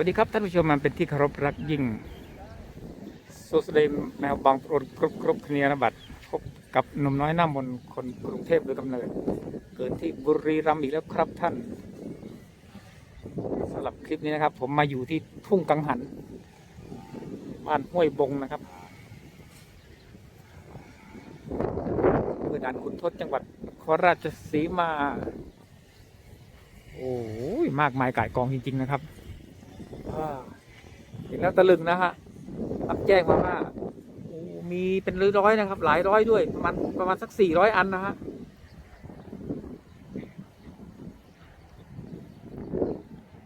วัสดีครับท่านผู้ชมมันเป็นที่เคารพรักยิ่งโซสเดมแมวบางโปรดกรุบกรุบคเนียนบัตรพบกับหนุ่มน้อยหน้ามนคนกรุงเทพโดยกำเนิด เกิดที่บุรีรัมย์อีกแล้วครับท่านสำหรับคลิปนี้นะครับ ผมมาอยู่ที่ทุ่งกังหัน บ้านห้วยบงนะครับอำเภอด่านขุนทดจังหวัดนครราชสีมา โอ้ยมากมายก่ายกองจริง ๆ นะครับ เห็นแล้วตะลึงนะฮะรับแจ้งมาว่ามีเป็นร้อยๆนะครับ หลายร้อยด้วย ประมาณประมาณสักสี่ร้อยอันนะฮะ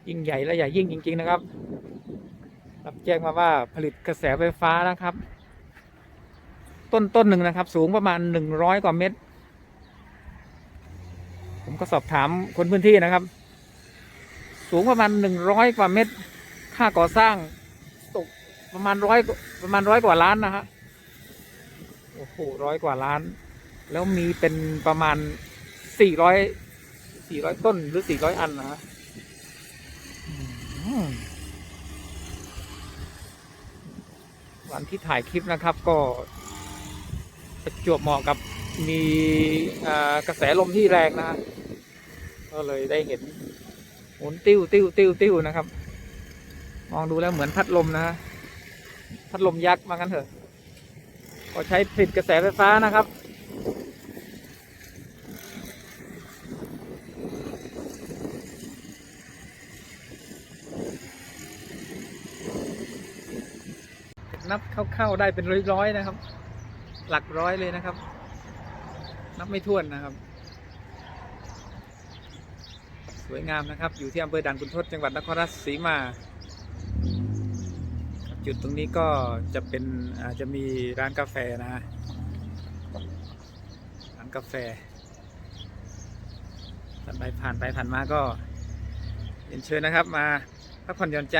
ยิ่งใหญ่และใหญ่ยิ่งจริง ๆ นะครับ รับแจ้งมาว่าผลิตกระแสไฟฟ้านะครับ ต้นต้นหนึ่งนะครับ สูงประมาณหนึ่งร้อยกว่าเมตร ผมก็สอบถามคนพื้นที่นะครับ สูงประมาณหนึ่งร้อยกว่าเมตร ค่าก่อสร้างตกประมาณร้อยประมาณร้อยกว่าล้านนะฮะโอ้โหร้อยกว่าล้าน แล้วมีเป็นประมาณสี่ร้อยสี่ร้อยต้นหรือสี่ร้อยอันนะฮะวันที่ถ่ายคลิปนะครับก็ประจวบเหมาะกับมีกระแสลมที่แรงนะฮะก็เลยได้เห็นหมุนติ้วติ้วติ้วติ้วนะครับ มองดูแล้วเหมือนพัดลมนะฮะพัดลมยักษ์มากันเถอะ ก็ใช้ผลิตกระแสไฟฟ้านะครับ นับเข้าๆได้เป็นร้อยๆนะครับ หลักร้อยเลยนะครับ นับไม่ถ้วนนะครับสวยงามนะครับ อยู่ที่อำเภอด่านขุนทดจังหวัดนครราชสีมา จุดตรงนี้ก็จะเป็นอาจจะมีร้านกาแฟนะฮะร้านกาแฟท่านใดผ่านไปผ่านมาก็เรียนเชิญนะครับมาพักผ่อนหย่อนใจ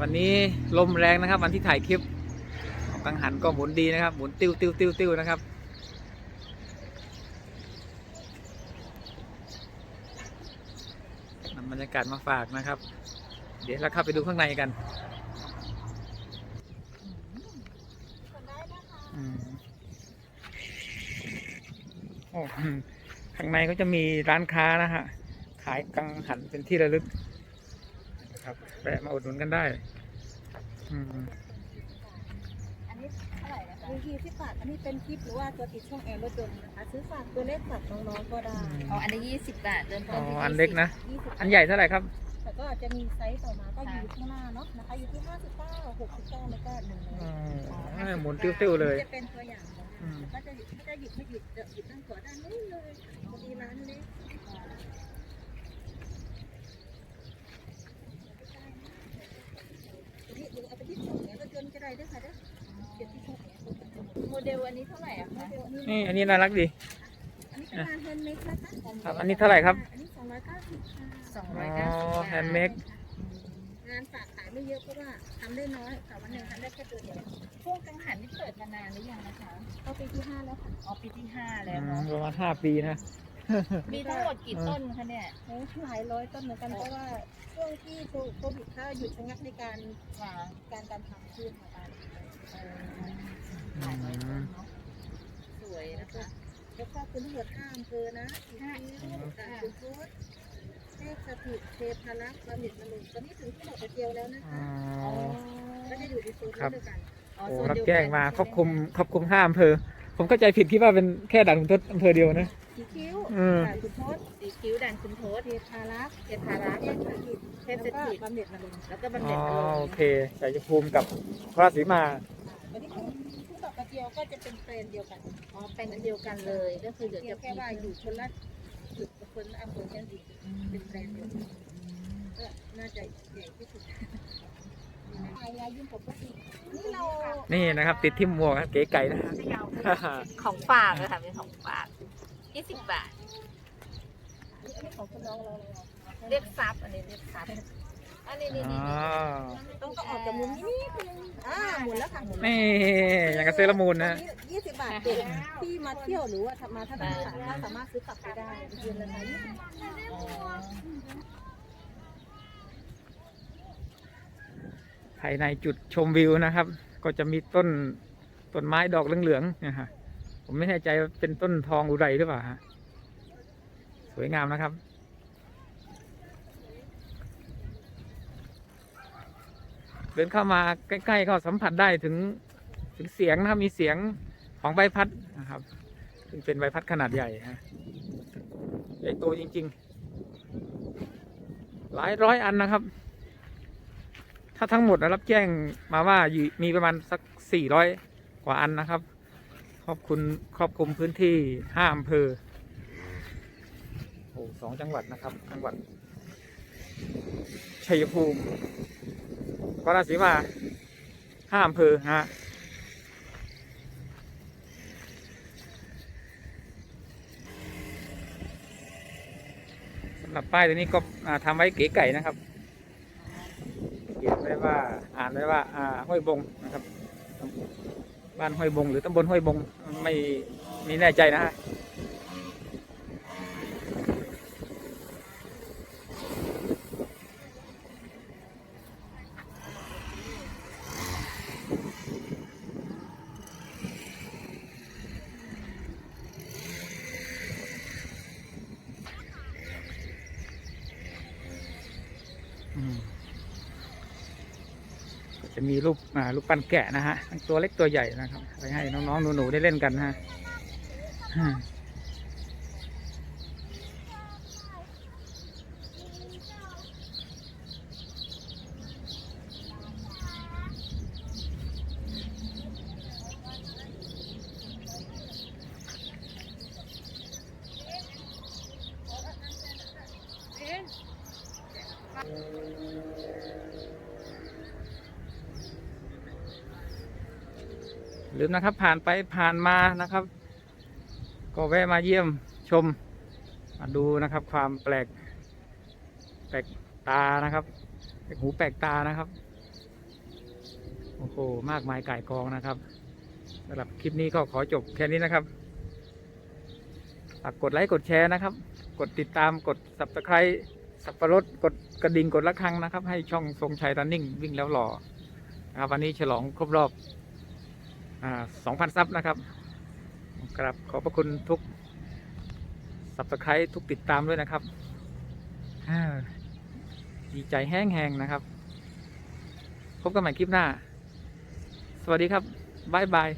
วันนี้ลมแรงนะครับ วันที่ถ่ายคลิปกังหันก็หมุนดีนะครับ หมุนติ้วติ้วติ้วติ้วนะครับนำบรรยากาศมาฝากนะครับ เดี๋ยวเราเข้าไปดูข้างในกันอืมโอ้อืม ข้างในก็จะมีร้านค้านะฮะ ขายกังหันเป็นที่ระลึกนะครับแวะมาอุดหนุนกันได้อืมอันนี้เท่าไหร่นะคะมีทีสิบบาทอันนี้เป็นคลิปหรือว่าตัวติดช่องแอร์รถยนต์นะคะซื้อฝากตัวเล็กฝากน้องๆก็ได้อ๋ออันนี้ยี่สิบบาทเริ่มอ๋ต้อนที่อัน20เล็กนะ ยี่สิบอันใหญ่เท่าไหร่ครับ แต่ก็จะมีไซส์ต่อมาก็อยู่ข้างหน้าเนาะนะคะอยู่ที่ห้าสิบเก้าหกสิบเก้าแล้วก็หนึ่งร้อยอ๋อหมุนติ้วๆเลย จะเป็นตัวอย่างของอืม ก็จะหยิบก็จะหยิบไม่หยิบจะหยิบตั้งขวาด้านนู้นเลยพอดีร้านเล็กนี่ดูเอาไปที่ช่องแอร์รถยนต์ก็ได้ด้วยค่ะเด้อเก็บที่ช่องแอร์รถยนต์โมเดลอันนี้เท่าไหร่อะคะนี่อันนี้น่ารักดี อันนี้เป็นงานแฮนด์เมดนะคะครับอันนี้เท่าไหร่ครับ อันนี้สองร้อยเก้าสิบค่ะสองอ๋ร้ออยเก้าสิบบาทแฮนด์เมดงานฝากขายไม่เยอะเพราะว่าทำได้น้อยแต่วันหนึ่งทำได้แค่ตัวเดียวช่วงกังหันนี่เปิดมานานหรือยังนะคะเข้าปีที่ห้าแล้วค่ะอ๋อปีที่ห้าอืแล้วมเนาะประมาณห้าปีนะ มีทั้งหมดกี่ต้นคะเนี่ยโอ้หลายร้อยต้นเหมือนกันเพราะว่าช่วงที่โควิดถ้าหยุดชะงักในการค่ะการการทำพืชของการเออหลายร้อยต้นเนาะสวยนะคะแล้วก็คุณทั้งหมดห้าอำเภอนะอีกที่การคุณพุทธ เทพสถิตเทพารักษ์บำเหน็จมนุษย์ตอนนี้ถึงที่ดอกกระเจียวแล้วนะอ๋อคะอ๋อก็จะอยู่ในโซนครับเดียวกันอ๋อโอ้โซนรับเดียวแจ้งกันมาครอบใช่ไหคลุมครอบคลุมห้าอำเภอ ผมเข้าใจผิดคิดว่าเป็นแค่ด่านขุนทดอำเภอเดียวนะ สีคิ้วอืมการคุณพุทธสีคิ้วด่านคุณโทษเทพารักษ์เทพารักษ์เทพสถิตเทพสถิตแล้วก็บำเหน็จมนุษย์แล้วก็บำอ๋เหน็อจอารมโอณ์เคชัยภูมิกับพระศรีมาวันนี้คือทุกดอกกระเจียวก็จะเป็นแบรนด์เดียวกันอ๋อเป็นอันเดียวกันเลยก็คือเดี๋ยวเพียจะงแค่ว่าอยู่คนละจุดกับ คนอำเภอแค่นั้เป็นแบรนด์เดียวก็น่าจะใหญ่ที่สุดอายายุ่งปกตินี่เรานี่นะครับ ติดที่หมวกครับเก๋ไก่นะฮะของฝากเลยค่ะเป็นของฝากยี่สิบบาทของคนน้องเราเรียกซับอันนี้เรียกซับอันนี้นี่อ๋นี่ต้องก็ออกจากมุมนี้นิดนึงอ่าหมุนแล้วค่ะมุนนี่อย่างกับเซรามูนนะ บาทเด็กที่มาเที่ยวหรือว่ามาท่าทางก็สามารถซื้อกลับไปได้เดือนละยี่สิบบาทอ๋อภายในจุดชมวิวนะครับ ก็จะมีต้นต้นไม้ดอกเหลืองๆนะฮะผมไม่แน่ใจว่าเป็นต้นทองอุไรหรือเปล่าฮะสวยงามนะครับเดินเข้ามาใกล้ๆก็สัมผัสได้ถึงถึงเสียงนะครับมีเสียง ของใบพัดนะครับซึ่งเป็นใบพัดขนาดใหญ่ฮะใหญ่โตจริง ๆ หลายร้อยอันนะครับ ถ้าทั้งหมดนะรับแจ้งมาว่ามีประมาณสักสี่ร้อยกว่าอันนะครับครอบคุณครอบคลุมพื้นที่ห้าอำเภอโอ้สองจังหวัดนะครับ จังหวัดชัยภูมิกราสีมาห้าอำเภอฮะ หรับป้ายตัวนี้ก็ทำทำไว้เก๋ไก่นะครับเขียนไว้ว่าอ่านไว้ว่าอ่าห้วยบงนะครับ บ้านห้วยบง หรือตำบลห้วยบงไม่ไม่แน่ใจนะฮะ จะมีรูปรูปปั้นแกะนะฮะทั้งตัวเล็กตัวใหญ่นะครับไปให้น้องๆหนูๆได้เล่นกันนะฮะอืม ลืมนะครับ ผ่านไปผ่านมานะครับ ก็แวะมาเยี่ยมชม มาดูนะครับ ความแปลก แปลกตานะครับแปลกหูแปลกตานะครับโอ้โหมากมายก่ายกองนะครับสำหรับคลิปนี้ก็ขอจบแค่นี้นะครับฝากกดไลค์กดแชร์นะครับ กดติดตามกด subscribe สับประรดกดกระดิ่งกดละครังนะครับ ให้ช่องทรงชัยรันนิ่งวิ่งแล้วหล่อนะครับวันนี้ฉลองครบรอบ สองพันซับนะครับกรับขอบพระคุณทุกสับสไครทุกติดตามด้วยนะครับดีใจแห้งๆนะครับ พบกันใหม่คลิปหน้า สวัสดีครับ บ๊ายบาย